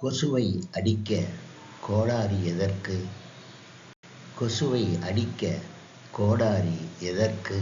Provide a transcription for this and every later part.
கொசுவை அடிக்க கோடாரி எதற்கு? கொசுவை அடிக்க கோடாரி எதற்கு?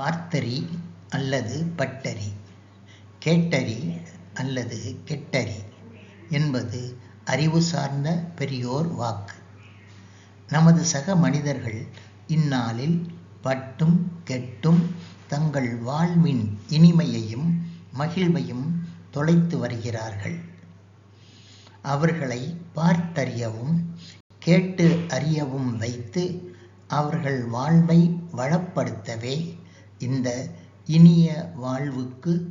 பார்த்தறி அல்லது பட்டறி, கேட்டறி அல்லது கெட்டறி என்பது அறிவு சார்ந்த பெரியோர் வாக்கு. நமது சக மனிதர்கள் இந்நாளில் பட்டும் கெட்டும் தங்கள் வாழ்வின் இனிமையையும் மகிழ்வையும் தொலைத்து வருகிறார்கள். அவர்களை பார்த்தறியவும் கேட்டு அறியவும் வைத்து அவர்கள் வாழ்வை வளப்படுத்தவே இந்த இனிய வாழ்வுக்கு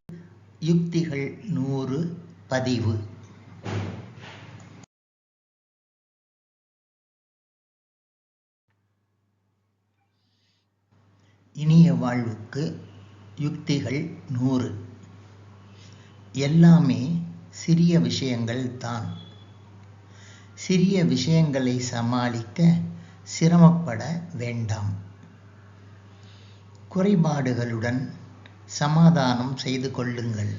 யுக்திகள் நூறு பதிவு. இனிய வாழ்வுக்கு யுக்திகள் நூறு. எல்லாமே சிறிய விஷயங்கள் தான். சிறிய விஷயங்களை சமாளிக்க சிரமப்பட வேண்டாம். குறைபாடுகளுடன் சமாதானம் செய்து கொள்ளுங்கள்.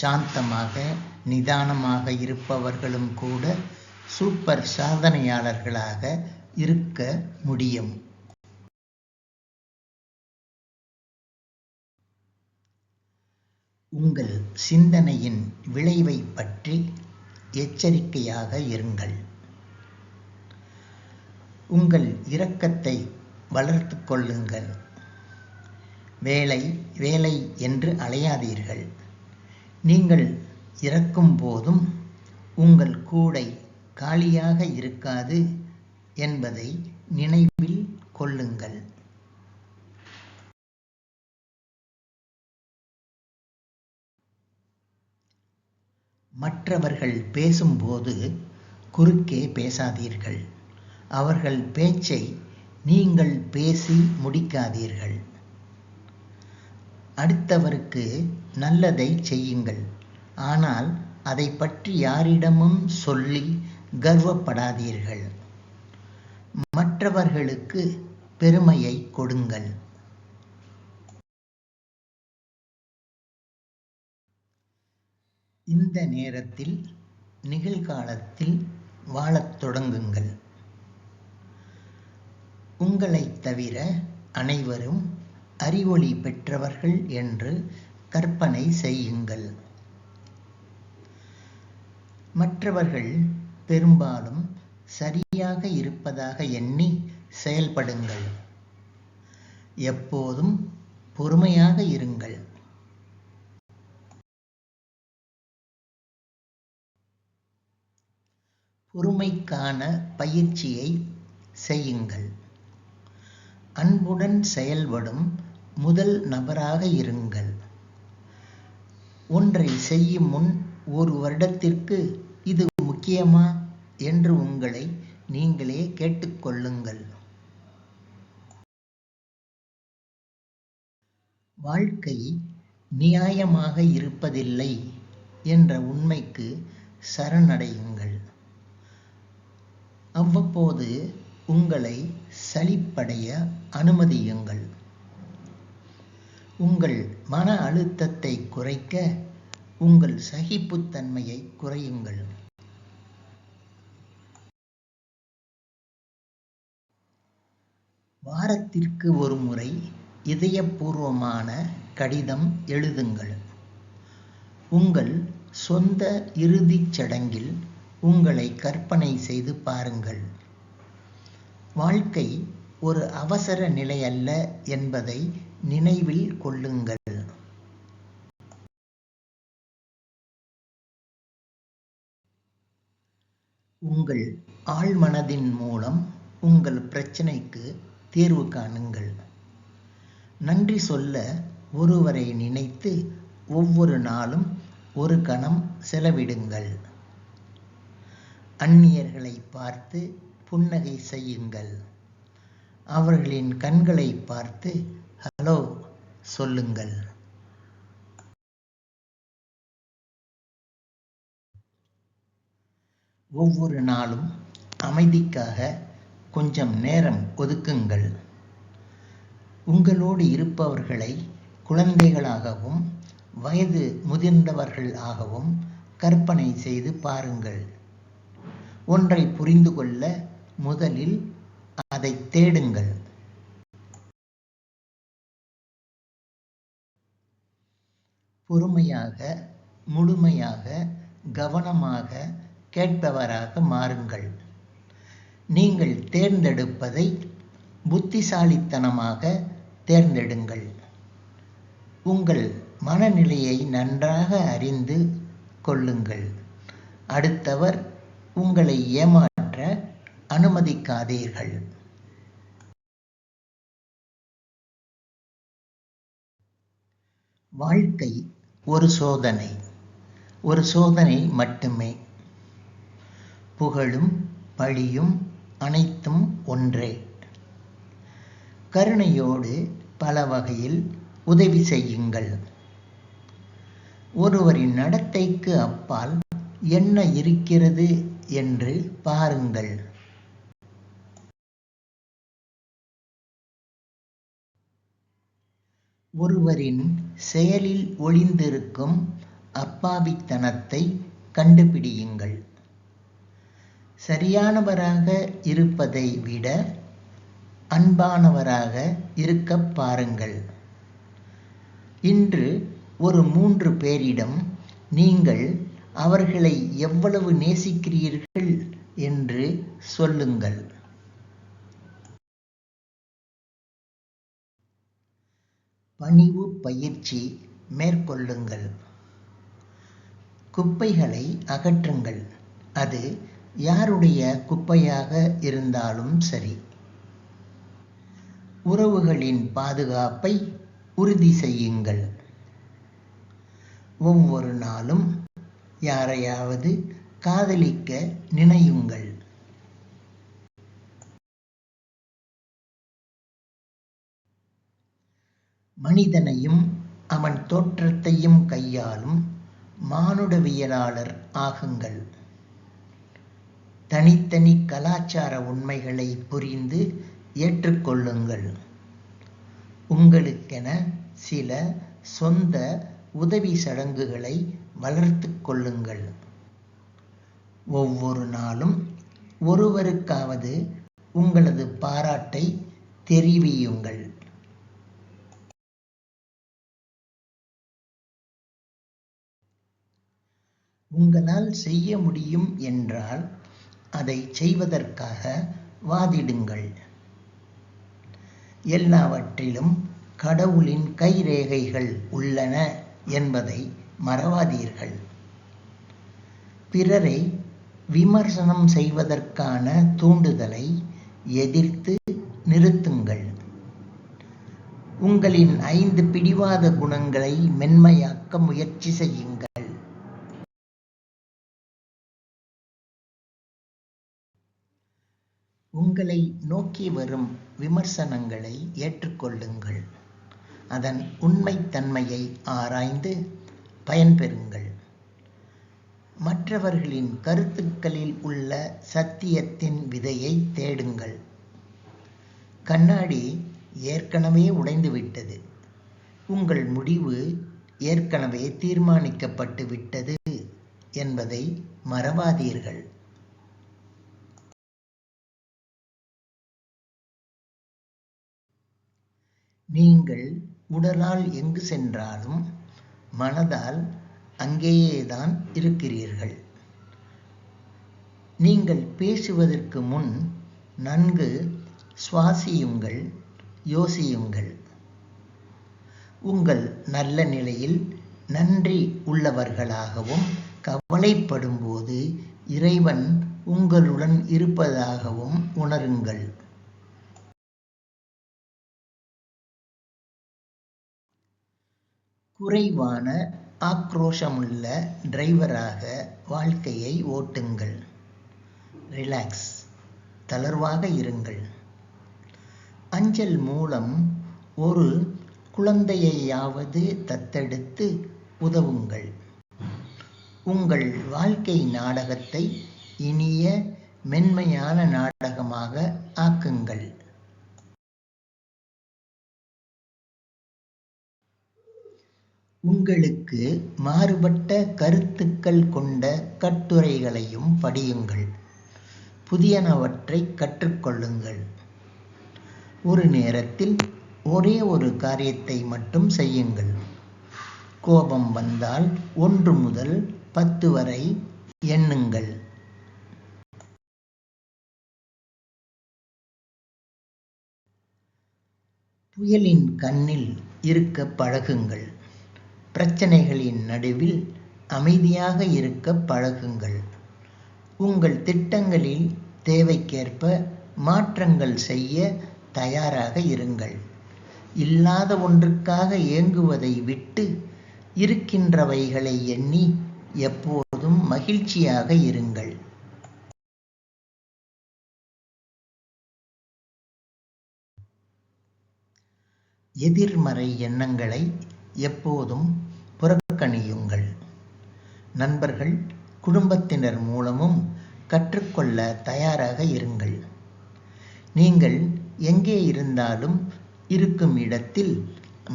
சாந்தமாக நிதானமாக இருப்பவர்களும் கூட சூப்பர் சாதனையாளர்களாக இருக்க முடியும். உங்கள் சிந்தனையின் விளைவை பற்றி எச்சரிக்கையாக இருங்கள். உங்கள் இரக்கத்தை வளர்த்து கொள்ளுங்கள். வேலை வேலை என்று அலையாதீர்கள். நீங்கள் இறக்கும் போதும் உங்கள் கூடை காலியாக இருக்காது என்பதை நினைவில் கொள்ளுங்கள். மற்றவர்கள் பேசும்போது குறுக்கே பேசாதீர்கள். அவர்கள் பேச்சை நீங்கள் பேசி முடிக்காதீர்கள். அடுத்தவருக்கு நல்லதை செய்யுங்கள். ஆனால் அதை பற்றி யாரிடமும் சொல்லி கர்வப்படாதீர்கள். மற்றவர்களுக்கு பெருமையை கொடுங்கள். இந்த நேரத்தில் நிகழ்காலத்தில் வாழத் தொடங்குங்கள். உங்களைத் தவிர அனைவரும் அறிவொளி பெற்றவர்கள் என்று கற்பனை செய்யுங்கள். மற்றவர்கள் பெரும்பாலும் சரியாக இருப்பதாக எண்ணி செயல்படுங்கள். எப்போதும் பொறுமையாக இருங்கள். பொறுமைக்கான பயிற்சியை செய்யுங்கள். அன்புடன் செயல்படும் முதல் நபராக இருங்கள். ஒன்றை செய்யும் முன் ஒரு வருடத்திற்கு இது முக்கியமா என்று உங்களை நீங்களே கேட்டுக்கொள்ளுங்கள் வாழ்க்கை நியாயமாக இருப்பதில்லை என்ற உண்மைக்கு சரணடையுங்கள். அவ்வப்போது உங்களை சலிப்படைய அனுமதியுங்கள். உங்கள் மன அழுத்தத்தை குறைக்க உங்கள் சகிப்புத்தன்மையை குறையுங்கள். வாரத்திற்கு ஒருமுறை இதயபூர்வமான கடிதம் எழுதுங்கள். உங்கள் சொந்த இறுதிச் சடங்கில் உங்களை கற்பனை செய்து பாருங்கள். வாழ்க்கை ஒரு அவசர நிலை அல்ல என்பதை நினைவில் கொள்ளுங்கள். உங்கள் ஆழ்மனதின் மூலம் உங்கள் பிரச்சனைக்கு தீர்வு காணுங்கள். நன்றி சொல்ல ஒருவரை நினைத்து ஒவ்வொரு நாளும் ஒரு கணம் செலவிடுங்கள். அந்நியர்களை பார்த்து புன்னகை செய்யுங்கள். அவர்களின் கண்களை பார்த்து ஹலோ சொல்லுங்கள். ஒவ்வொரு நாளும் அமைதிக்காக கொஞ்சம் நேரம் ஒதுக்குங்கள். உங்களோடு இருப்பவர்களை குழந்தைகளாகவும் வயது முதிர்ந்தவர்கள் ஆகவும் கற்பனை செய்து பாருங்கள். ஒன்றை புரிந்து கொள்ள முதலில் அதை தேடுங்கள். பொறுமையாக முழுமையாக கவனமாக கேட்பவராக மாறுங்கள். நீங்கள் தேர்ந்தெடுப்பதை புத்திசாலித்தனமாக தேர்ந்தெடுங்கள். உங்கள் மனநிலையை நன்றாக அறிந்து கொள்ளுங்கள். அடுத்தவர் உங்களை ஏமா அனுமதிக்காதீர்கள். வாழ்க்கை ஒரு சோதனை. ஒரு சோதனை மட்டுமே. புகழும் பழியும் அனைத்தும் ஒன்றே. கருணையோடு பல வகையில் உதவி செய்யுங்கள். ஒருவரின் நடத்தைக்கு அப்பால் என்ன இருக்கிறது என்று பாருங்கள். ஒருவரின் செயலில் ஒளிந்திருக்கும் அப்பாவித்தனத்தை கண்டுபிடியுங்கள். சரியானவராக இருப்பதை விட அன்பானவராக இருக்கப் பாருங்கள். இன்று ஒரு மூன்று பேரிடம் நீங்கள் அவர்களை எவ்வளவு நேசிக்கிறீர்கள் என்று சொல்லுங்கள். பணிவு பயிற்சி மேற்கொள்ளுங்கள். குப்பைகளை அகற்றுங்கள். அது யாருடைய குப்பையாக இருந்தாலும் சரி. உறவுகளின் பாதுகாப்பை உறுதி செய்யுங்கள். ஒவ்வொரு நாளும் யாரையாவது காதலிக்க நினையுங்கள். மனிதனையும் அவன் தோற்றத்தையும் கையாளும் மானுடவியலாளர் ஆகுங்கள். தனித்தனி கலாச்சார உண்மைகளை புரிந்து ஏற்றுக்கொள்ளுங்கள். உங்களுக்கென சில சொந்த உதவி சடங்குகளை வளர்த்து கொள்ளுங்கள். ஒவ்வொரு நாளும் ஒருவருக்காவது உங்களது பாராட்டை தெரிவியுங்கள். உங்களால் செய்ய முடியும் என்றால் அதை செய்வதற்காக வாதிடுங்கள். எல்லாவற்றிலும் கடவுளின் கைரேகைகள் உள்ளன என்பதை மறவாதீர்கள். பிறரை விமர்சனம் செய்வதற்கான தூண்டுதலை எதிர்த்து நிறுத்துங்கள். உங்களின் ஐந்து பிடிவாத குணங்களை மென்மையாக்க முயற்சி செய்யுங்கள். உங்களை நோக்கி வரும் விமர்சனங்களை ஏற்றுக்கொள்ளுங்கள். அதன் உண்மைத்தன்மையை ஆராய்ந்து பயன்பெறுங்கள். மற்றவர்களின் கருத்துக்களில் உள்ள சத்தியத்தின் விதையை தேடுங்கள். கண்ணாடி ஏற்கனவே உடைந்துவிட்டது. உங்கள் முடிவு ஏற்கனவே தீர்மானிக்கப்பட்டு விட்டது என்பதை மறவாதீர்கள். நீங்கள் உடலால் எங்கு சென்றாலும் மனதால் அங்கேயேதான் இருக்கிறீர்கள். நீங்கள் பேசுவதற்கு முன் நன்கு சுவாசியுங்கள் யோசியுங்கள். உங்கள் நல்ல நிலையில் நன்றி உள்ளவர்களாகவும் கவலைப்படும்போது இறைவன் உங்களுடன் இருப்பதாகவும் உணருங்கள். குறைவான ஆக்ரோஷமுள்ள டிரைவராக வாழ்க்கையை ஓட்டுங்கள். ரிலாக்ஸ் தளர்வாக இருங்கள். அஞ்சல் மூலம் ஒரு குழந்தையையாவது தத்தெடுத்து உதவுங்கள். உங்கள் வாழ்க்கை நாடகத்தை இனிய மென்மையான நாடகமாக ஆக்குங்கள். உங்களுக்கு மாறுபட்ட கருத்துக்கள் கொண்ட கட்டுரைகளையும் படியுங்கள். புதியனவற்றை கற்றுக்கொள்ளுங்கள். ஒரு நேரத்தில் ஒரே ஒரு காரியத்தை மட்டும் செய்யுங்கள். கோபம் வந்தால் ஒன்று முதல் பத்து வரை எண்ணுங்கள். புயலின் கண்ணில் இருக்க பழகுங்கள். பிரச்சனைகளின் நடுவில் அமைதியாக இருக்க பழகுங்கள். உங்கள் திட்டங்களில் தேவைக்கேற்ப மாற்றங்கள் செய்ய தயாராக இருங்கள். இல்லாத ஒன்றுக்காக ஏங்குவதை விட்டு இருக்கின்றவைகளை எண்ணி எப்போதும் மகிழ்ச்சியாக இருங்கள். எதிர்மறை எண்ணங்களை எப்போதும் கணியுங்கள் நண்பர்கள் குடும்பத்தினர் மூலமும் கற்றுக்கொள்ள தயாராக இருங்கள். நீங்கள் எங்கே இருந்தாலும் இருக்கும் இடத்தில்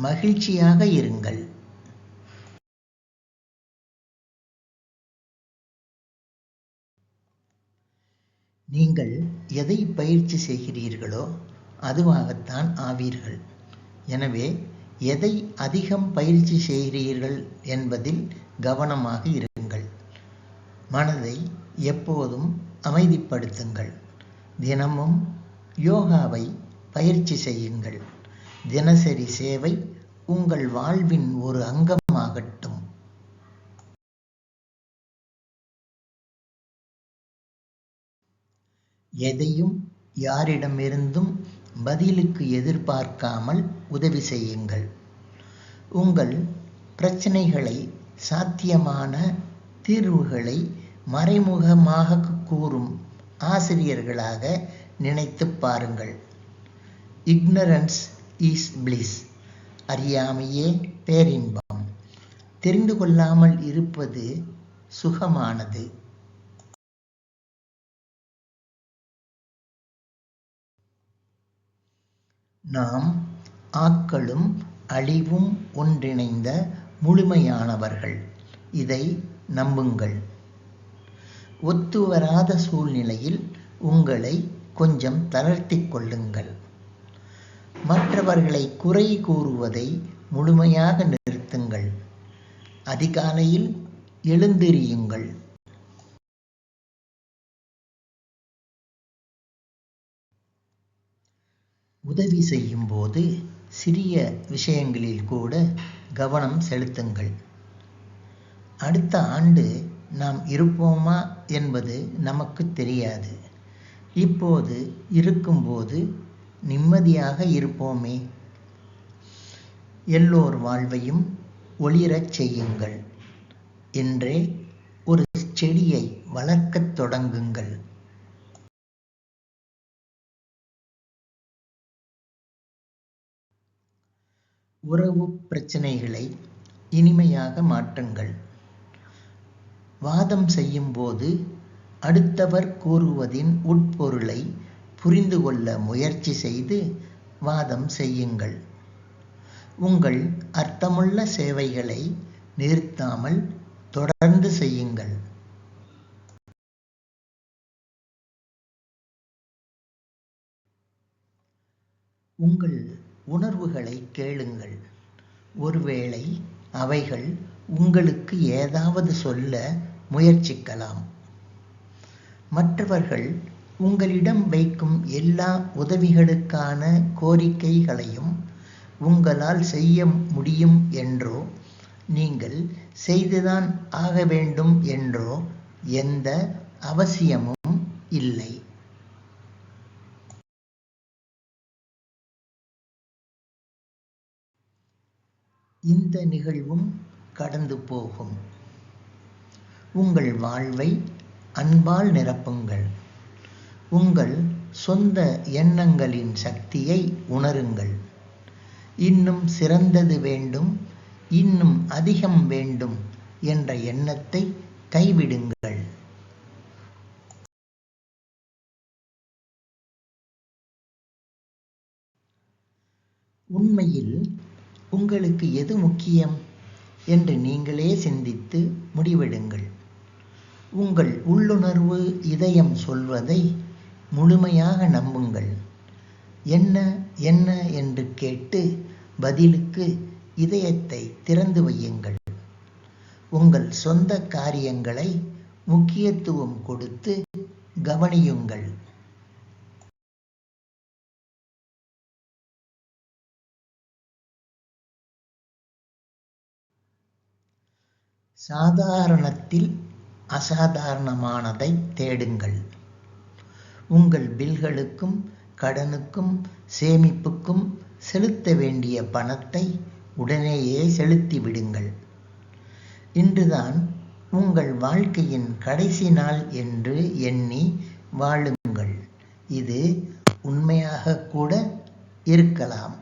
மகிழ்ச்சியாக இருங்கள். நீங்கள் எதை பயிற்சி செய்கிறீர்களோ அதுவாகத்தான் ஆவீர்கள். எனவே எதை அதிகம் பயிற்சி செய்கிறீர்கள் என்பதில் கவனமாக இருங்கள். மனதை எப்போதும் அமைதிப்படுத்துங்கள். தினமும் யோகாவை பயிற்சி செய்யுங்கள். தினசரி சேவை உங்கள் வாழ்வின் ஒரு அங்கமாகட்டும். எதையும் யாரிடமிருந்தும் பதிலுக்கு எதிர்பார்க்காமல் உதவி செய்யுங்கள். உங்கள் பிரச்சனைகளை சாத்தியமான தீர்வுகளை மறைமுகமாக கூறும் ஆசிரியர்களாக நினைத்து பாருங்கள். இக்னரன்ஸ் இஸ் பிளிஸ் அறியாமையே பேரின்பம். தெரிந்து கொள்ளாமல் இருப்பது சுகமானது. நாம் ஆக்களும் அழிவும் ஒன்றிணைந்த முழுமையானவர்கள். இதை நம்புங்கள். ஒத்துவராத சூழ்நிலையில் உங்களை கொஞ்சம் தளர்த்திக் கொள்ளுங்கள். மற்றவர்களை குறை கூறுவதை முழுமையாக நிறுத்துங்கள். அதிகாலையில் எழுந்திரியுங்கள். உதவி செய்யும்போது சிறிய விஷயங்களில் கூட கவனம் செலுத்துங்கள். அடுத்த ஆண்டு நாம் இருப்போமா என்பது நமக்கு தெரியாது. இப்போது இருக்கும்போது நிம்மதியாக இருப்போமே. எல்லோர் வாழ்வையும் ஒளிரச் செய்யுங்கள். என்றே ஒரு செடியை வளர்க்கத் தொடங்குங்கள். உறவு பிரச்சனைகளை இனிமையாக மாற்றுங்கள். வாதம் செய்யும்போது அடுத்தவர் கூறுவதின் உட்பொருளை புரிந்து கொள்ள முயற்சி செய்து வாதம் செய்யுங்கள். உங்கள் அர்த்தமுள்ள சேவைகளை நிறுத்தாமல் தொடர்ந்து செய்யுங்கள். உங்கள் உணர்வுகளை கேளுங்கள். ஒருவேளை அவைகள் உங்களுக்கு ஏதாவது சொல்ல முயற்சிக்கலாம். மற்றவர்கள் உங்களிடம் வைக்கும் எல்லா உதவிகளுக்கான கோரிக்கைகளையும் உங்களால் செய்ய முடியும் என்றோ நீங்கள் செய்துதான் ஆக வேண்டும் என்றோ எந்த அவசியமும் இல்லை. இந்த நிகழ்வும் கடந்து போகும். உங்கள் வாழ்வை அன்பால் நிரப்புங்கள். உங்கள் சொந்த எண்ணங்களின் சக்தியை உணருங்கள். இன்னும் சிறந்தது வேண்டும் இன்னும் அதிகம் வேண்டும் என்ற எண்ணத்தை கைவிடுங்கள். உண்மையில் உங்களுக்கு எது முக்கியம்? என்று நீங்களே சிந்தித்து முடிவெடுங்கள். உங்கள் உள்ளுணர்வு இதயம் சொல்வதை முழுமையாக நம்புங்கள். என்ன என்ன என்று கேட்டு பதிலுக்கு இதயத்தை திறந்து வையுங்கள். உங்கள் சொந்த காரியங்களை முக்கியத்துவம் கொடுத்து கவனியுங்கள். சாதாரணத்தில் அசாதாரணமானதை தேடுங்கள். உங்கள் பில்களுக்கும் கடனுக்கும் சேமிப்புக்கும் செலுத்த வேண்டிய பணத்தை உடனேயே செலுத்தி விடுங்கள். இன்றுதான் உங்கள் வாழ்க்கையின் கடைசி நாள் என்று எண்ணி வாழுங்கள். இது உண்மையாக கூட இருக்கலாம்.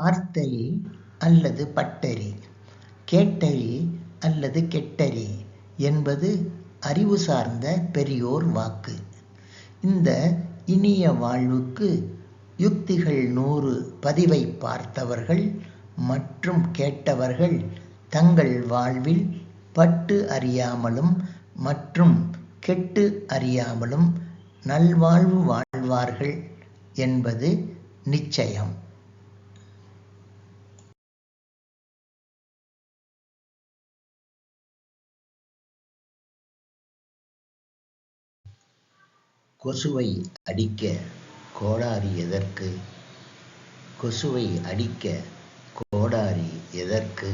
பார்த்தரி அல்லது பட்டறி கேட்டரி அல்லது கெட்டறி என்பது அறிவு சார்ந்த பெரியோர் வாக்கு. இந்த இனிய வாழ்வுக்கு யுக்திகள் நூறு பதிவை பார்த்தவர்கள் மற்றும் கேட்டவர்கள் தங்கள் வாழ்வில் பட்டு அறியாமலும் மற்றும் கெட்டு அறியாமலும் நல்வாழ்வு வாழ்வார்கள் என்பது நிச்சயம். கொசுவை அடிக்க கோடாரி எதற்கு? கொசுவை அடிக்க கோடாரி எதற்கு?